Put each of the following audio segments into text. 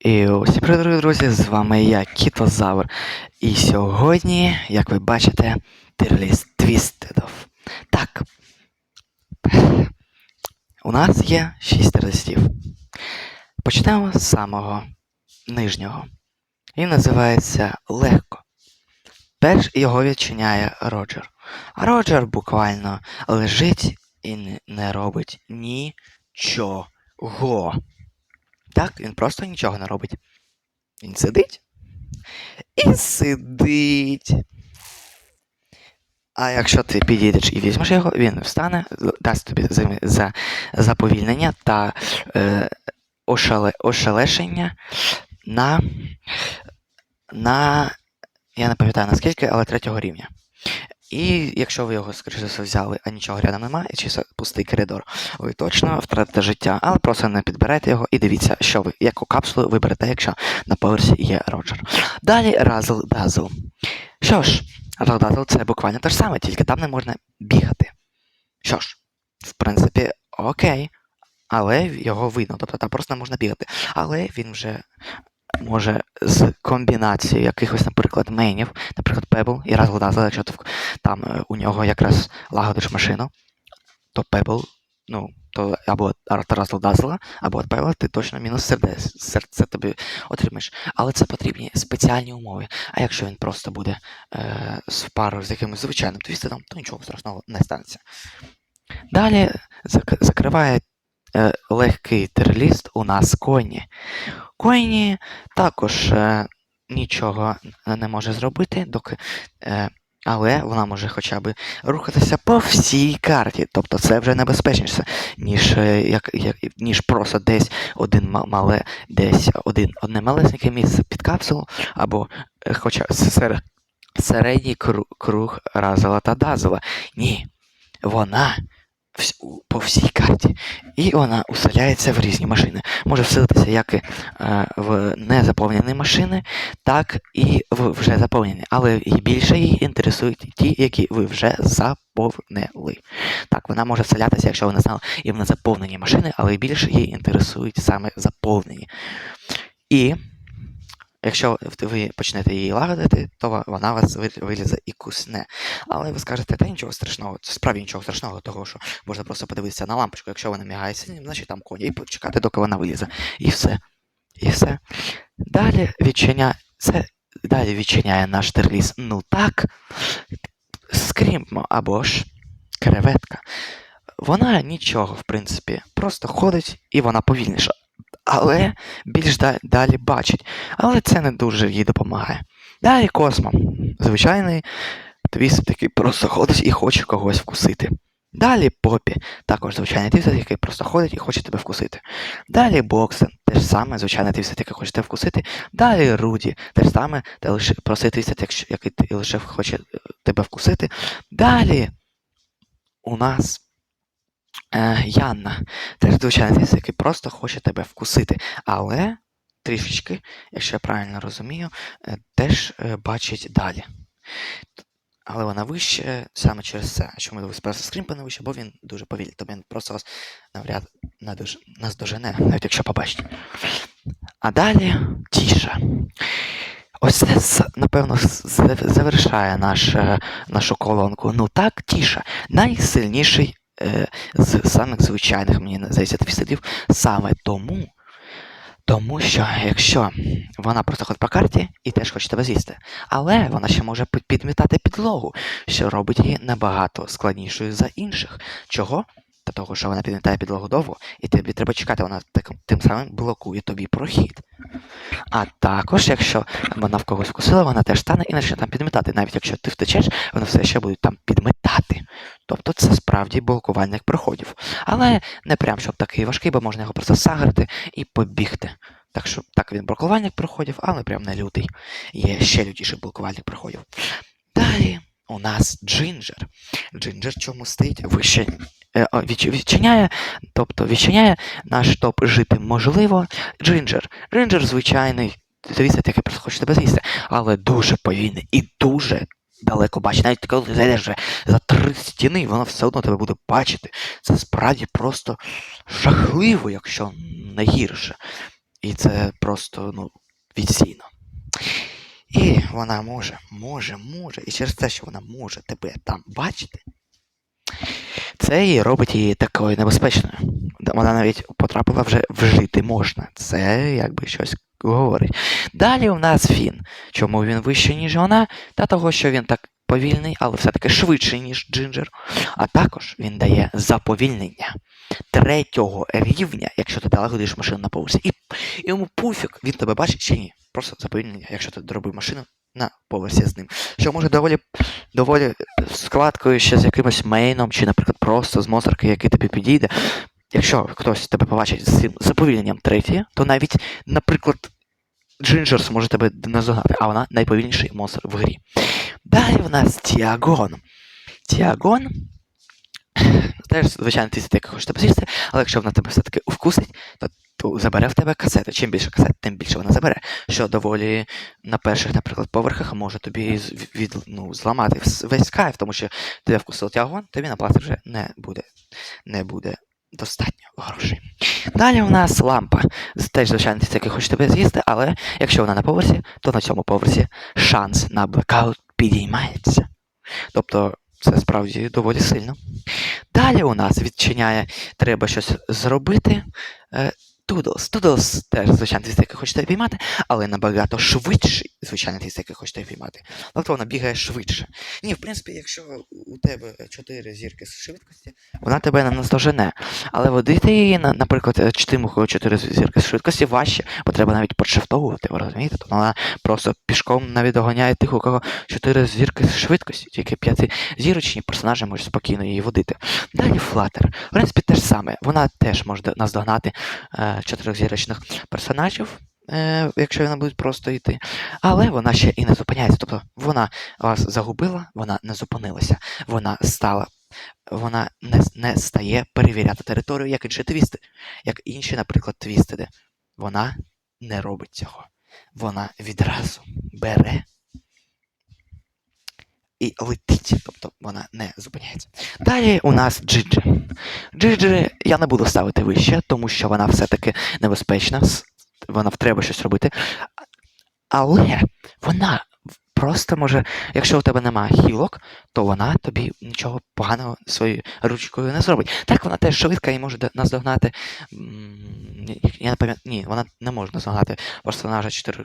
І усі привіт, друзі, з вами я, Кітозавр. І сьогодні, як ви бачите, тирліст твістедов. Так. У нас є 6 тирлістів. Почнемо з самого нижнього. Він називається Легко. Перш його відчиняє Роджер. А Роджер буквально лежить і не робить нічого. Так, він просто нічого не робить. Він сидить і сидить. А якщо ти підійдеш і візьмеш його, він встане, дасть тобі за, за заповільнення та е, ошале, ошелешення на, на. Я не пам'ятаю наскільки, але третього рівня. І якщо ви його, скоріше все, взяли, а нічого рядом немає, чи це пустий коридор, ви точно втратите життя, але просто не підберете його і дивіться, що ви, яку капсулу виберете, якщо на поверсі є Роджер. Далі Razzle Dazzle. Що ж, Razzle Dazzle це буквально те ж саме, тільки там не можна бігати. Що ж, в принципі, окей. Але його видно, тобто там просто не можна бігати. Але він вже може з комбінацією якихось, наприклад, мейнів, наприклад, Pebble і Razzle Dazzle, якщо там е, у нього якраз лагодиш машину, то Pebble, ну, то або Razzle Dazzle, або Pebble ти точно мінус серце, серце тобі отримаєш. Але це потрібні спеціальні умови. А якщо він просто буде е, з парою з якимось звичайним твістедом, то нічого страшного не станеться. Далі зак- закриває легкий терліст у нас коні. Коні також е, нічого не може зробити, доки, е, але вона може хоча б рухатися по всій карті. Тобто це вже небезпечніше, ніж, е, як, як, ніж просто десь один мале, десь один, одне малесеньке місце під капсулу, або е, хоча сер- середній круг, круг разила та дазила. Ні, вона по всій карті. І вона уселяється в різні машини. Може вселитися як е, в незаповнені машини, так і в вже заповнені. Але більше її інтересують ті, які ви вже заповнили. Так, вона може вселятися, якщо ви не знали, і в незаповнені машини, але більше її інтересують саме заповнені. І якщо ви почнете її лагодити, то вона вас вилізе і кусне. Але ви скажете, та нічого страшного, це справді нічого страшного, того що можна просто подивитися на лампочку, якщо вона мігає синім, значить там коні, і почекати, доки вона вилізе. І все. І все. Далі відчиняє. Це далі відчиняє наш терліс. Ну так. Скріммо або ж креветка. Вона нічого, в принципі, просто ходить і вона повільніша. Але більш далі бачить. Але це не дуже їй допомагає. Далі Космо. Звичайний твіст, який просто ходить і хоче когось вкусити. Далі Попі, також звичайний твіст, який просто ходить і хоче тебе вкусити. Далі Боксен, теж саме звичайний твіст, який хоче тебе вкусити. Далі Руді, теж саме, те лише простий твіст, який ти лише хоче е, тебе вкусити. Далі у нас е, Янна, теж звичайний твіст, який просто хоче тебе вкусити. Але трішечки, якщо я правильно розумію, е, теж е, бачить далі. Але вона вище саме через це. Чому ви спершу скрімпа вище, бо він дуже повільний. Тобто він просто вас навряд надож... наздожене, навіть якщо побачите. А далі тіша. Ось це, напевно, завершає наш, е, нашу колонку. Ну так, тіша. Найсильніший е, з самих звичайних, мені здається, твістедів саме тому. Тому що якщо вона просто ходить по карті і теж хоче тебе з'їсти, але вона ще може підмітати підлогу, що робить її набагато складнішою за інших. Чого? Та того, що вона підмітає підлогу довго, і тобі треба чекати, вона так, тим самим блокує тобі прохід. А також, якщо вона в когось вкусила, вона теж стане і почне там підмітати. Навіть якщо ти втечеш, вони все ще будуть там підмітати. Тобто це справді блокувальник проходів. Але не прям щоб такий важкий, бо можна його просто сагрити і побігти. Так що так він блокувальник проходів, але прям не лютий. Є ще лютіший блокувальник проходів. Далі у нас Джинджер. Джинджер чому стоїть вище. е, Відчиняє, тобто відчиняє наш топ жити можливо. Джинджер. Джинджер звичайний твістер, який просто хоче тебе з'їсти, але дуже повільний і дуже далеко бачить. Навіть коли ти зайдеш вже за три стіни, воно все одно тебе буде бачити. Це справді просто жахливо, якщо не гірше. І це просто ну, відсійно. І вона може, може, може. І через те, що вона може тебе там бачити, це і робить її такою небезпечною. Вона навіть потрапила вже вжити можна. Це якби щось говорить. Далі у нас Фін. Чому він вищий, ніж вона? Та того, що він так повільний, але все-таки швидший, ніж Джинджер. А також він дає заповільнення третього рівня, якщо ти налагодиш машину на поверсі. І, йому пофіг, він тебе бачить чи ні. Просто заповільнення, якщо ти доробив машину на поверсі з ним. Що може доволі, доволі складкою ще з якимось мейном, чи, наприклад, просто з мозерки, який тобі підійде. Якщо хтось тебе побачить з цим заповільненням третє, то навіть, наприклад, Джинджерс може тебе назогнати, а вона найповільніший монстр в грі. Далі в нас Тіагон. Тіагон. Теж, звичайно, ти який хочеш тебе з'їсти, але якщо вона тебе все-таки вкусить, то, то забере в тебе касети. Чим більше касет, тим більше вона забере. Що доволі на перших, наприклад, поверхах може тобі від, ну, зламати весь кайф, тому що тебе вкусив тягон, тобі на платі вже не буде, не буде достатньо грошей. Далі у нас лампа. Теж, звичайно, ти який хочеш тебе з'їсти, але якщо вона на поверсі, то на цьому поверсі шанс на блекаут підіймається. Тобто це справді доволі сильно. Далі у нас відчиняє треба щось зробити. Toodles. Toodles теж, звичайно, твіст, який хочете піймати, але набагато швидший, звичайно, твіст, який хочете піймати. Тобто вона бігає швидше. Ні, в принципі, якщо у тебе 4 зірки з швидкості, вона тебе не наздожене. Але водити її, наприклад, кого 4 зірки з швидкості, важче, бо треба навіть подшифтовувати, ви розумієте? Тобто вона просто пішком навіть доганяє тих, у кого 4 зірки з швидкості, тільки 5 зірочні персонажі можуть спокійно її водити. Далі Флаттер. В принципі, те ж саме. Вона теж може наздогнати е, чотирьохзірочних персонажів, е, якщо вона буде просто йти. Але вона ще і не зупиняється. Тобто вона вас загубила, вона не зупинилася, вона стала. Вона не, не стає перевіряти територію, як інші твісти, як інші, наприклад, твістиди. вона не робить цього. Вона відразу бере і летить, тобто вона не зупиняється. Далі у нас Джиджи. Джиджи я не буду ставити вище, тому що вона все-таки небезпечна, вона треба щось робити. Але вона просто може, якщо у тебе немає хілок, то вона тобі нічого поганого своєю ручкою не зробить. Так, вона теж швидка і може до- наздогнати. Я не пам'ятаю, ні, вона не може наздогнати персонажа 4.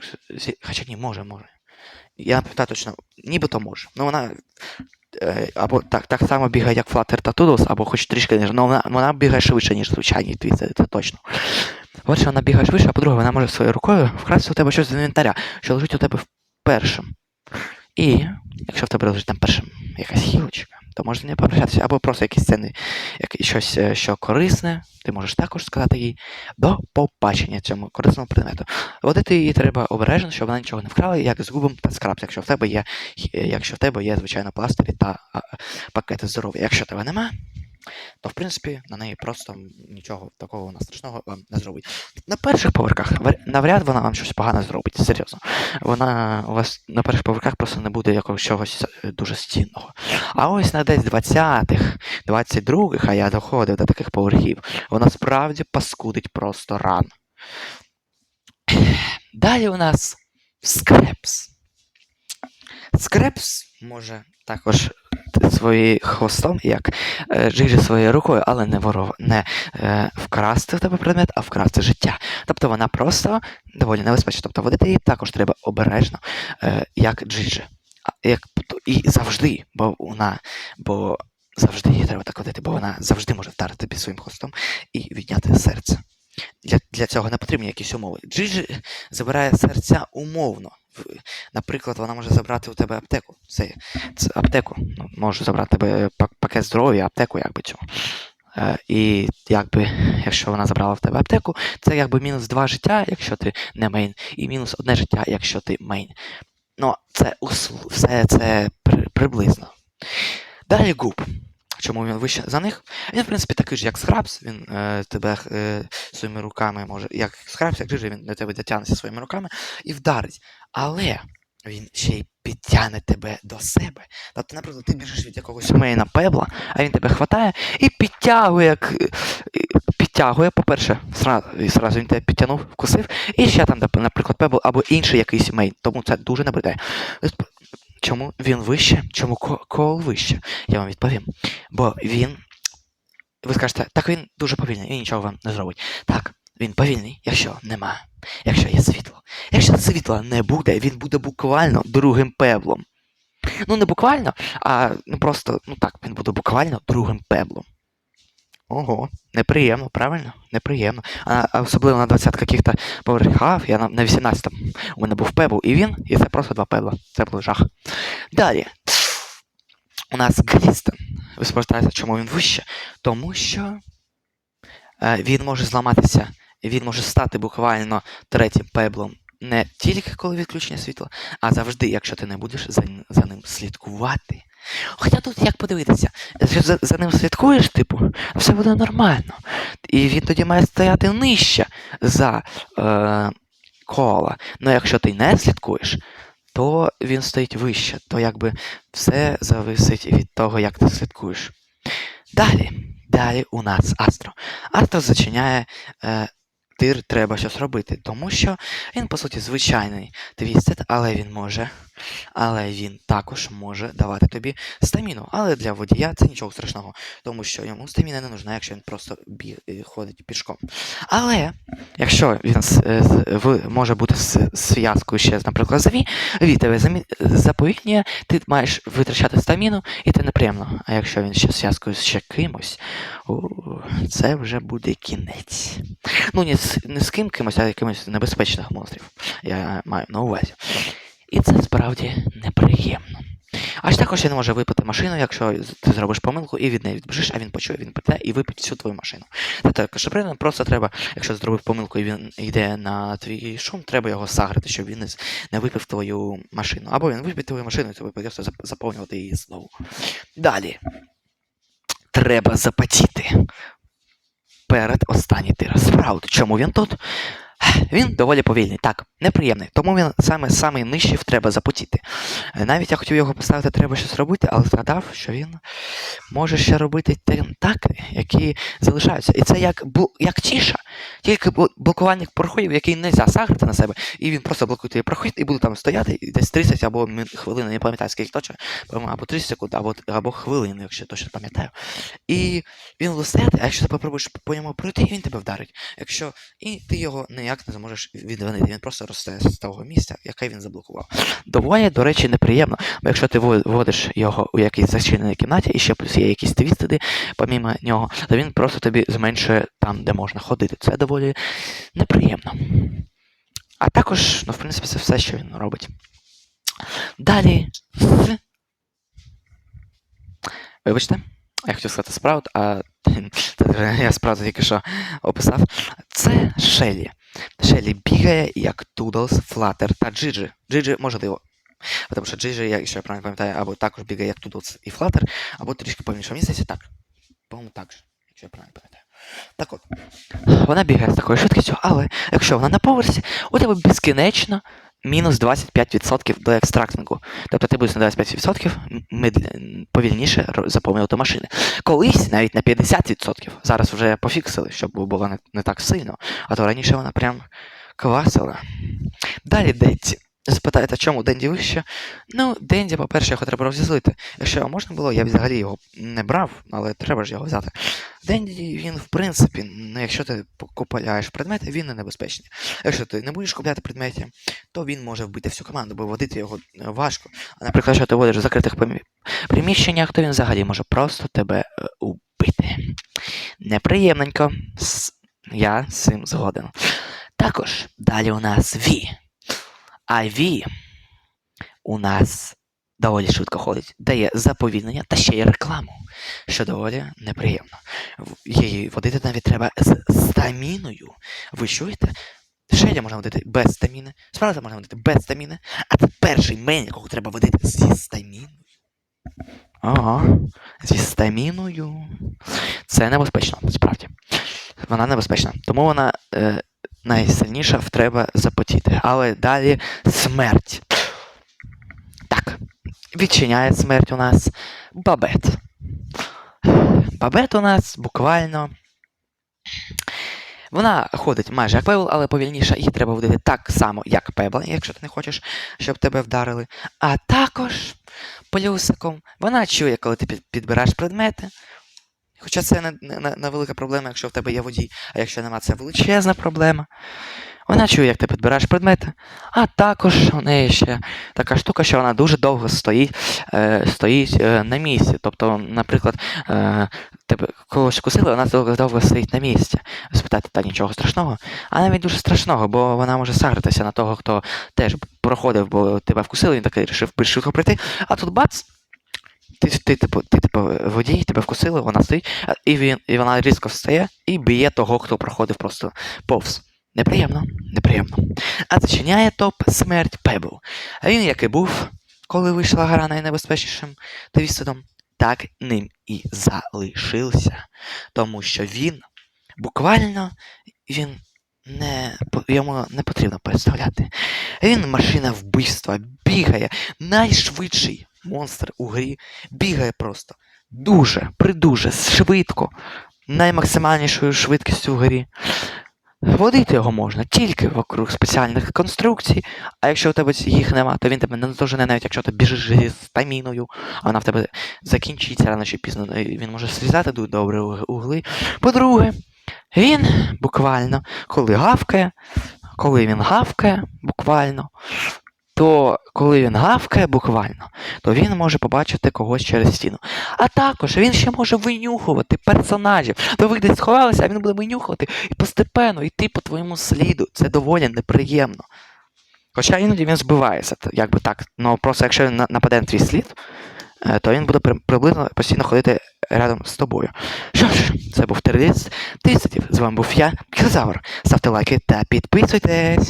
Хоча ні, може, може. Я не пам'ятаю точно, нібито може. Ну вона е, або так, так само бігає, як Flutter та Toodles, або хоч трішки ніж. Ну вона, вона бігає швидше, ніж звичайні твіти, це точно. Отже, вона бігає швидше, а по-друге, вона може своєю рукою вкрасти у тебе щось з інвентаря, що лежить у тебе першим. І якщо в тебе лежить там першим якась хілочка, то можна не неї попрощатися. Або просто якісь сцени, як, щось, е, що корисне, ти можеш також сказати їй до побачення цьому корисному предмету. Водити її треба обережно, щоб вона нічого не вкрала, як з губом та скраб, якщо в тебе є, якщо в тебе є, звичайно, пластирі та пакети здоров'я. Якщо тебе нема, то в принципі на неї просто нічого такого страшного вам не зробить. На перших поверхах навряд вона вам щось погане зробить, серйозно. Вона у вас на перших поверхах просто не буде якогось чогось е, дуже стінного. А ось на десь 20-х, 22-х, а я доходив до таких поверхів, вона справді паскудить просто ран. Далі у нас скрепс. Скрепс може також своїм хвостом, як е, Джиджі своєю рукою, але не воров, не е, вкрасти в тебе предмет, а вкрасти життя. Тобто вона просто доволі небезпечна. Тобто водити її також треба обережно, е, як Джиджі. Як, і завжди, бо вона, бо завжди її треба так водити, бо вона завжди може вдарити тобі своїм хвостом і відняти серце. Для, для цього не потрібні якісь умови. Джиджі забирає серця умовно. Наприклад, вона може забрати у тебе аптеку. Це, це аптеку. Ну, може забрати тебе пакет здоров'я, аптеку, якби цього. Е, і якби, якщо вона забрала в тебе аптеку, це якби мінус два життя, якщо ти не мейн, і мінус одне життя, якщо ти мейн. Ну, це все це при, приблизно. Далі губ. Чому він вище за них? Він, в принципі, такий ж, як Скрабс, він е, тебе е, своїми руками може, як Скрабс, як Джиджи, він до тебе дотягнеться своїми руками і вдарить. Але він ще й підтягне тебе до себе. Тобто, наприклад, ти біжиш від якогось мейна пебла, а він тебе хватає і підтягує, як, е, підтягує, по-перше, сразу, і сразу він тебе підтягнув, вкусив, і ще там, наприклад, пебл або інший якийсь мейн. Тому це дуже набридає. Чому він вище? Чому ко- кол вище? Я вам відповім. Бо він. Ви скажете, так він дуже повільний, він нічого вам не зробить. Так, він повільний, якщо нема, якщо є світло. Якщо світла не буде, він буде буквально другим пеблом. Ну, не буквально, а ну просто, ну так, він буде буквально другим пеблом. Ого, неприємно, правильно? Неприємно. А, особливо на 20 каких-то поверхах, я на, на 18 у мене був пебл, і він, і це просто два пебла. Це був жах. Далі. У нас Глістон. Ви спитаєте, чому він вище? Тому що е, він може зламатися, він може стати буквально третім пеблом не тільки коли відключення світла, а завжди, якщо ти не будеш за, за ним слідкувати. Хоча тут як подивитися, за, за ним слідкуєш, типу, все буде нормально. І він тоді має стояти нижче за е, кола. Ну якщо ти не слідкуєш, то він стоїть вище, то якби все зависить від того, як ти слідкуєш. Далі, далі у нас Астро. Астро зачиняє е, тир, треба щось робити, тому що він, по суті, звичайний твістед, але він може. Але він також може давати тобі стаміну. Але для водія це нічого страшного, тому що йому стаміна не нужна, якщо він просто бі... е, ходить пішком. Але якщо він е, може бути зв'язкою ще, наприклад, заві, він тебе замі... заповільнює, ти маєш витрачати стаміну, і це неприємно. А якщо він ще зв'язкою з ще кимось, це вже буде кінець. Ну, не не з ким кимось, а якимось небезпечних монстрів. Я маю на увазі. І це справді неприємно. Аж також він може випити машину, якщо ти зробиш помилку і від неї відбіжиш, а він почує, він прийде і випить всю твою машину. Це також правильно, просто треба, якщо зробив помилку і він йде на твій шум, треба його сагрити, щоб він не, випив твою машину. Або він випить твою машину, і тобі придеться заповнювати її знову. Далі. Треба запотіти. Перед останній тир. Справді, чому він тут? Він доволі повільний, так, неприємний. Тому він саме самий нижчий треба запотіти. Е, Навіть я хотів його поставити, треба щось робити, але згадав, що він може ще робити тентаклі, які залишаються. І це як, як тіша, тільки блокувальник проходів, який не можна сагрити на себе, і він просто блокує прохід і буде там стояти і десь 30 або хвилини, не пам'ятаю, скільки точно, або 30 секунд, або, або хвилини, якщо точно пам'ятаю. І він буде а якщо ти попробуєш по ньому пройти, він тебе вдарить. Якщо і ти його ніяк не зможеш відвинити, він просто росте з того місця, яке він заблокував. Доволі, до речі, неприємно, бо якщо ти вводиш його у якійсь зачиненій кімнаті, і ще плюс є якісь твістеди помімо нього, то він просто тобі зменшує там, де можна ходити. Це доволі неприємно. А також, ну, в принципі, це все, що він робить. Далі. Вибачте, я хотів сказати справд, а я справді тільки що описав. Це Шелі. Шелі бігає як Тудлс, Флатер та Джиджи. Джиджи можливо. Тому що Джиджи, якщо я правильно пам'ятаю, або також бігає як Тудлс і Флатер, або трішки повніше. Мені здається, так. По-моєму, так же, якщо я правильно пам'ятаю. Так от. Вона бігає з такою швидкістю, але якщо вона на поверсі, у тебе безкінечно мінус 25% до екстрактингу. Тобто ти будеш на 25% медля- повільніше заповнювати машини. Колись навіть на 50%. Зараз вже пофіксили, щоб було не, не так сильно. А то раніше вона прям квасила. Далі Денді. Спитаєте, чому Денді вище? Ну, Денді, по-перше, його треба розізлити. Якщо можна було, я б взагалі його не брав, але треба ж його взяти. Денді, він, в принципі, ну, якщо ти купляєш предмети, він не небезпечний. Якщо ти не будеш купляти предмети, то він може вбити всю команду, бо водити його е, важко. А наприклад, якщо ти водиш в закритих приміщеннях, то він взагалі може просто тебе е, убити. Неприємненько. Я з цим згоден. Також далі у нас Ві. Ві у нас доволі швидко ходить, дає заповільнення та ще й рекламу, що доволі неприємно. Її водити навіть треба з стаміною. Ви чуєте? Шеля можна водити без стаміни, справді можна водити без стаміни, а це перший мейн, якого треба водити зі стаміною. Ага, зі стаміною. Це небезпечно, справді. Вона небезпечна. Тому вона е, найсильніша треба запотіти. Але далі смерть. Так, відчиняє смерть у нас Бабет. Бабет у нас буквально Вона ходить майже як пебл, але повільніше, її треба водити так само, як пебл, якщо ти не хочеш, щоб тебе вдарили. А також плюсиком вона чує, коли ти під- підбираєш предмети. Хоча це не, не, не- велика проблема, якщо в тебе є водій, а якщо нема, це величезна проблема. Вона чує, як ти підбираєш предмети, а також у неї ще така штука, що вона дуже довго стоїть, е, стоїть е, на місці. Тобто, наприклад, е, тебе когось кусили, вона довго, довго стоїть на місці. Спитати, та нічого страшного, а навіть дуже страшного, бо вона може сагритися на того, хто теж проходив, бо тебе вкусили, він такий вирішив швидко прийти, а тут бац. Ти, ти, типу, ти, типу, водій, тебе вкусили, вона стоїть, і, він, і вона різко встає і б'є того, хто проходив просто повз. Неприємно, неприємно. А зачиняє топ смерть Пебл. А він, як і був, коли вийшла гра найнебезпечнішим твістедом, так ним і залишився. Тому що він буквально він не, йому не потрібно представляти. Він машина вбивства, бігає, найшвидший монстр у грі, бігає просто дуже, придуже, швидко, наймаксимальнішою швидкістю в грі. Водити його можна тільки вокруг спеціальних конструкцій, а якщо у тебе їх нема, то він тебе не дожене, навіть якщо ти біжиш зі стаміною, а вона в тебе закінчиться рано чи пізно, він може срізати дуже добре угли. По-друге, він буквально, коли гавкає, коли він гавкає, буквально, то коли він гавкає буквально, то він може побачити когось через стіну. А також він ще може винюхувати персонажів. То ви десь сховалися, а він буде винюхувати і постепенно йти по твоєму сліду. Це доволі неприємно. Хоча іноді він збивається, т- як би так. Ну просто якщо він нападе на твій слід, е, то він буде при- приблизно постійно ходити рядом з тобою. Що ж, це був Тереліст 30. З вами був я, Кілзавр. Ставте лайки та підписуйтесь.